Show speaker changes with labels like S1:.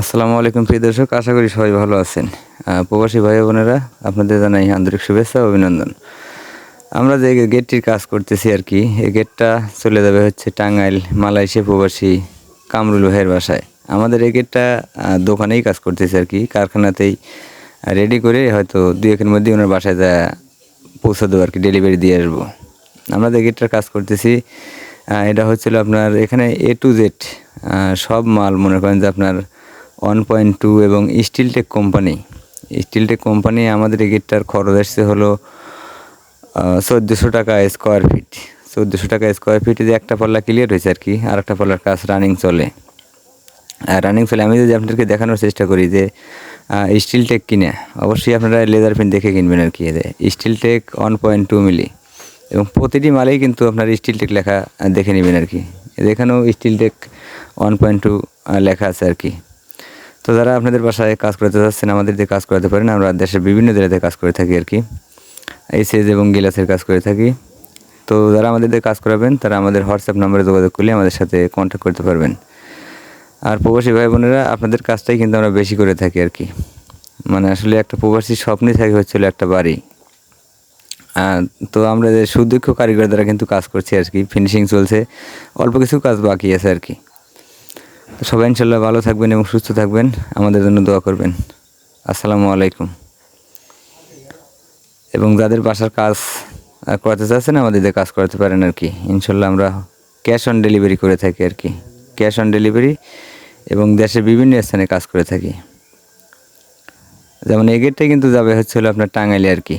S1: আসসালামু আলাইকুম, প্রিয় দর্শক। আশা করি সবাই ভালো আছেন। প্রবাসী ভাই বোনেরা, আপনাদের জানাই আন্তরিক শুভেচ্ছা অভিনন্দন। আমরা যে গেটটির কাজ করতেছি আর কি, এই গেটটা চলে যাবে হচ্ছে টাঙ্গাইল, মালয়েশিয়া প্রবাসী কামরুল ভাইয়ের বাসায়। আমাদের এই গেটটা দোকানেই কাজ করতেছি আর কি। কারখানাতেই রেডি করে হয়তো দুই একের মধ্যে ওনার বাসায় যা পৌঁছে দেবো আর কি ডেলিভারি দিয়ে আসব। আমরা যে গেটটার কাজ করতেছি এটা হচ্ছিল আপনার এখানে এ টু জেড সব মাল মনে করেন যে আপনার ওয়ান পয়েন্ট টু এবং স্টিলটেক কোম্পানি স্টিলটেক কোম্পানি আমাদের গেটটার খরচ আসছে হলো চোদ্দোশো টাকা স্কোয়ার ফিট চোদ্দোশো টাকা স্কোয়ার ফিট যে একটা পাল্লা ক্লিয়ার হয়েছে আর কি, আর একটা পাল্লার কাজ রানিং চলে। আর রানিং চলে, আমি যদি আপনাদেরকে দেখানোর চেষ্টা করি যে স্টিল টেক কিনে, অবশ্যই আপনারা লেদার পেন দেখে কিনবেন আর কি এদের steel tech one point two milli এবং প্রতিটি মালেই কিন্তু আপনার স্টিল টেক লেখা, দেখে নেবেন আর কি। এখানেও steel tech one point two লেখা আছে আর কি। তো যারা আপনাদের বাসায় কাজ করতে চাচ্ছেন আমাদের দিয়ে কাজ করাতে পারেন। আমরা দেশের বিভিন্ন জেলাতে কাজ করে থাকি আর কি। সেজ এবং গিলাসের কাজ করে থাকি। তো যারা আমাদের দিয়ে কাজ করাবেন, তারা আমাদের হোয়াটসঅ্যাপ নম্বরে যোগাযোগ করলে আমাদের সাথে কন্ট্যাক্ট করতে পারবেন। আর প্রবাসী ভাই বোনেরা, আপনাদের কাজটাই কিন্তু আমরা বেশি করে থাকি আর কি। মানে আসলে একটা প্রবাসী স্বপ্নই থাকে হচ্ছিল একটা বাড়ি। তো আমরা যে সুদক্ষ কারিগর দ্বারা কিন্তু কাজ করছি আর কি। ফিনিশিং চলছে, অল্প কিছু কাজ বাকি আছে আর কি। তো সবাই ইনশাল্লাহ ভালো থাকবেন এবং সুস্থ থাকবেন। আমাদের জন্য দোয়া করবেন। আসসালামু আলাইকুম। এবং যাদের বাসার কাজ করাতে চাচ্ছেন, আমাদের দিয়ে কাজ করাতে পারেন আর কি। ইনশাল্লাহ আমরা ক্যাশ অন ডেলিভারি করে থাকি আর কি। ক্যাশ অন ডেলিভারি এবং দেশের বিভিন্ন স্থানে কাজ করে থাকি। যেমন এই গেটটা কিন্তু যাবে হচ্ছে হলো আপনার টাঙ্গাইলে আর কি।